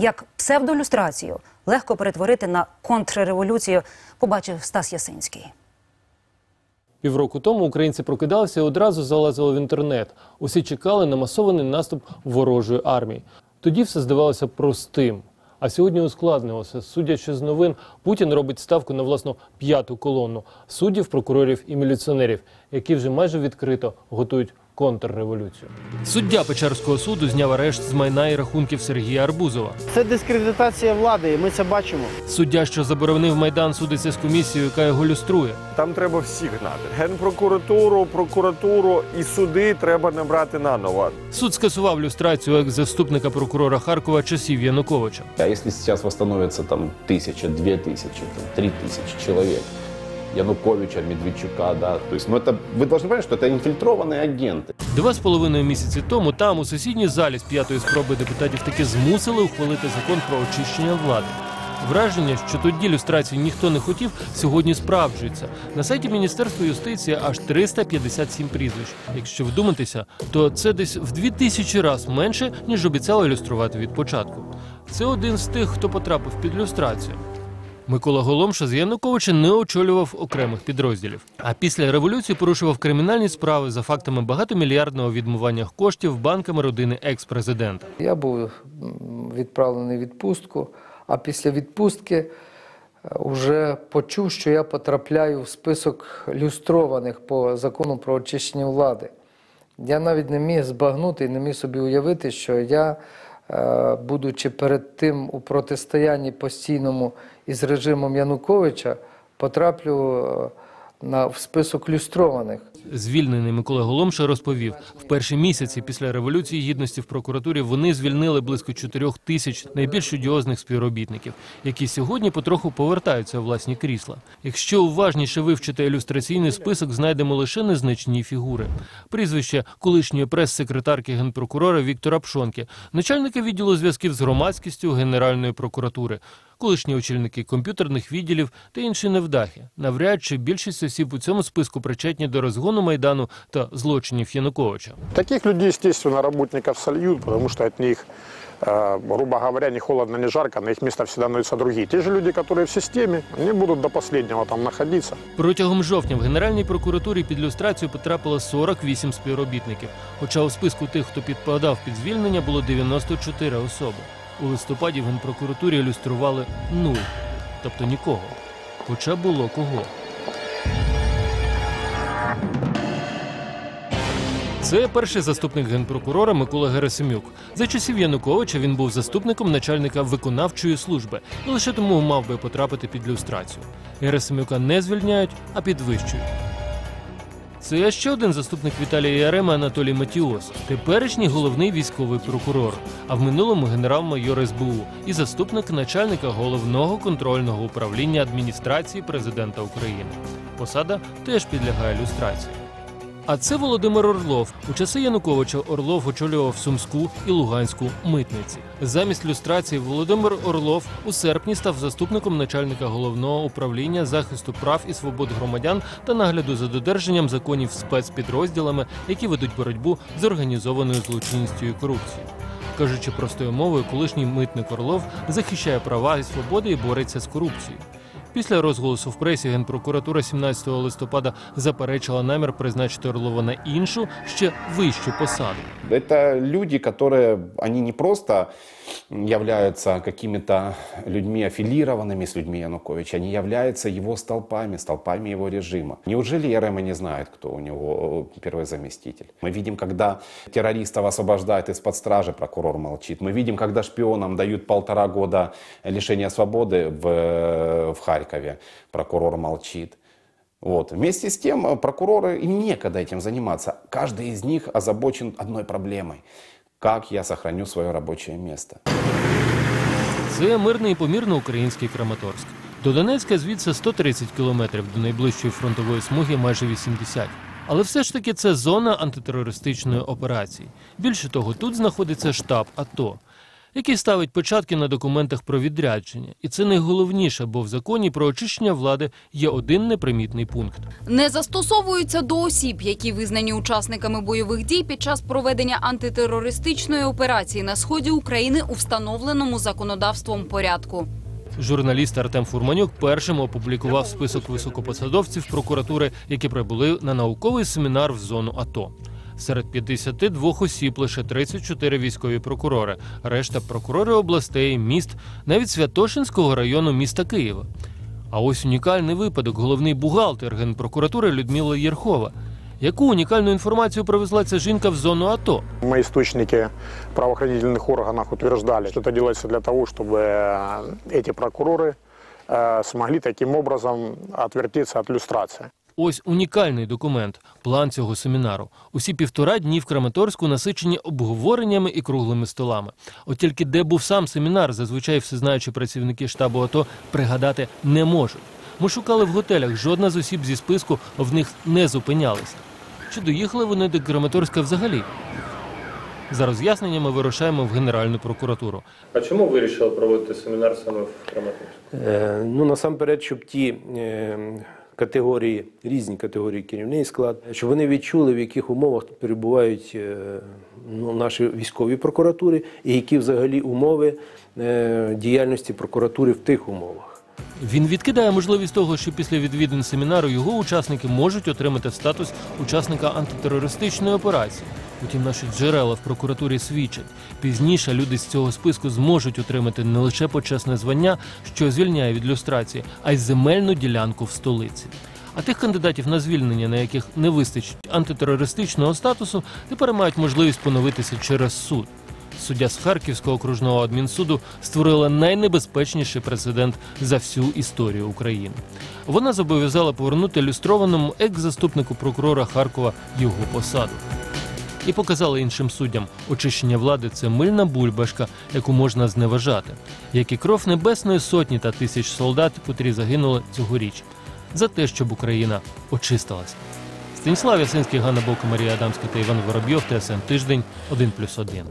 Як псевдолюстрацію легко перетворити на контрреволюцію, побачив Стас Ясинський. Півроку тому українці прокидалися і одразу залазили в інтернет. Усі чекали на масований наступ ворожої армії. Тоді все здавалося простим. А сьогодні ускладнилося. Судячи з новин, Путін робить ставку на власну п'яту колону суддів, прокурорів і міліціонерів, які вже майже відкрито готують контрреволюцію. Суддя Печерського суду зняв арешт з майна і рахунків Сергія Арбузова. Це дискредитація влади, і ми це бачимо. Суддя, що заборонив майдан, судиться з комісією, яка його люструє. Там треба всіх гнати. Генпрокуратуру, прокуратуру і суди треба не брати наново. Суд скасував люстрацію екс-заступника прокурора Харкова часів Януковича. А если сейчас восстановится там тысяча, две тысячи, там, три тысячи человек, Януковича, Медведчука, да, то есть, ну это, вы должны понять, что это инфильтрованные агенты. Два з половиною місяці тому там, у сусідній залі з п'ятої спроби депутатів таки змусили ухвалити закон про очищення влади. Враження, що тоді люстрації ніхто не хотів, сьогодні справджується. На сайті Міністерства юстиції аж 357 прізвищ. Якщо вдуматися, то це десь в 2000 разів менше, ніж обіцяли ілюструвати від початку. Це один з тих, хто потрапив під люстрацію. Микола Голомша з Януковича не очолював окремих підрозділів. А після революції порушував кримінальні справи за фактами багатомільярдного відмивання коштів банками родини екс-президента. Я був відправлений в відпустку, а після відпустки вже почув, що я потрапляю в список люстрованих по закону про очищення влади. Я навіть не міг збагнути і не міг собі уявити, що я, е, будучи перед тим у протистоянні постійному із режимом Януковича, потраплю е, на, в список люстрованих. Звільнений Микола Голомша розповів, в перші місяці після революції гідності в прокуратурі вони звільнили близько чотирьох тисяч найбільш одіозних співробітників, які сьогодні потроху повертаються у власні крісла. Якщо уважніше вивчити ілюстраційний список, знайдемо лише незначні фігури. Прізвище колишньої прес-секретарки генпрокурора Віктора Пшонки, начальника відділу зв'язків з громадськістю Генеральної прокуратури, колишні очільники комп'ютерних відділів та інші невдахи. Навряд чи більшість осіб у цьому списку причетні до розгону майдану та злочинів Януковича. Таких людей, естественно, работников сольют, потому что от них, э, грубо говоря, не холодно, не жарко, на их место всегда становятся другие. Те же люди, которые в системе, они будут до последнего там находиться. Протягом жовтня в Генеральній прокуратурі під люстрацію потрапило 48 співробітників. Хоча у списку тих, хто підпадав під звільнення, було 94 особи. У листопаді в Генпрокуратурі ілюстрували нуль, тобто нікого. Хоча було кого. Це перший заступник генпрокурора Микола Герасимюк. За часів Януковича він був заступником начальника виконавчої служби і лише тому мав би потрапити під люстрацію. Герасимюка не звільняють, а підвищують. Це ще один заступник Віталія Ярема Анатолій Матіос, теперішній головний військовий прокурор, а в минулому генерал-майор СБУ і заступник начальника головного контрольного управління адміністрації президента України. Посада теж підлягає люстрації. А це Володимир Орлов. У часи Януковича Орлов очолював Сумську і Луганську митниці. Замість люстрації Володимир Орлов у серпні став заступником начальника головного управління захисту прав і свобод громадян та нагляду за додержанням законів спецпідрозділами, які ведуть боротьбу з організованою злочинністю і корупцією. Кажучи простою мовою, колишній митник Орлов захищає права і свободи і бореться з корупцією. Після розголосу в пресі генпрокуратура 17 листопада заперечила намір призначити Орлова на іншу ще вищу посаду. Это люди, которые, они не просто являются какими-то людьми аффилированными с людьми Януковича, они являются его столпами, столпами его режима. Неужели Ярема не знает, кто у него э, первый заместитель? Мы видим, когда террористов освобождают из-под стражи, прокурор молчит. Мы видим, когда шпионам дают полтора года лишения свободы в, э, в Харькове, прокурор молчит. Вот. Вместе с тем, э, прокуроры, им некогда этим заниматься. Каждый из них озабочен одной проблемой. Как я сохраню свое рабочее место? Це мирний і помірно український Краматорськ. До Донецька звідси 130 кілометрів, до найближчої фронтової смуги майже 80. Але все ж таки це зона антитерористичної операції. Більше того, тут знаходиться штаб АТО. який ставить початки на документах про відрядження. І це найголовніше, бо в законі про очищення влади є один непримітний пункт. не застосовуються до осіб, які визнані учасниками бойових дій під час проведення антитерористичної операції на сході України у встановленому законодавством порядку. Журналіст Артем Фурманюк першим опублікував список високопосадовців прокуратури, які прибули на науковий семінар в зону АТО. Серед 52 осіб лише 34 військові прокурори, решта прокурори областей, міст, навіть Святошинського району міста Києва. А ось унікальний випадок. Головний бухгалтер генпрокуратури Людмила Єрхова. Яку унікальну інформацію привезла ця жінка в зону АТО? Мои источники в правоохранительных органах утверждали, что это делается для того, чтобы э, эти прокуроры э, смогли таким образом отвертеться от люстрации. Ось унікальний документ, план цього семінару. Усі півтора дні в Краматорську насичені обговореннями і круглими столами. От тільки де був сам семінар, зазвичай всезнаючі працівники штабу АТО пригадати не можуть. Ми шукали в готелях, жодна з осіб зі списку в них не зупинялася. Чи доїхали вони до Краматорська взагалі? За роз'ясненнями вирушаємо в Генеральну прокуратуру. А чому ви вирішили проводити семінар саме в Краматорську? Е, Ну, насамперед, щоб ті е, категорії, різні категорії керівний склад, щоб вони відчули, в яких умовах перебувають е, ну, наші військові прокуратури, і які взагалі умови е, діяльності прокуратури в тих умовах. Він відкидає можливість того, що після відвідин семінару його учасники можуть отримати статус учасника антитерористичної операції. Утім, наші джерела в прокуратурі свідчать. Пізніше люди з цього списку зможуть отримати не лише почесне звання, що звільняє від люстрації, а й земельну ділянку в столиці. А тих кандидатів на звільнення, на яких не вистачить антитерористичного статусу, тепер мають можливість поновитися через суд. Суддя з Харківського окружного адмінсуду створила найнебезпечніший прецедент за всю історію України. Вона зобов'язала повернути люстрованому екс-заступнику прокурора Харкова його посаду. І показала іншим суддям, очищення влади це мильна бульбашка, яку можна зневажати, як і кров небесної сотні та тисяч солдат, котрі загинули цьогоріч, за те, щоб Україна очистилась. Станіслав Ясинський, Ганна Бовка, Марія Адамська та Іван Воробйов, ТСН Тиждень, 1+,1.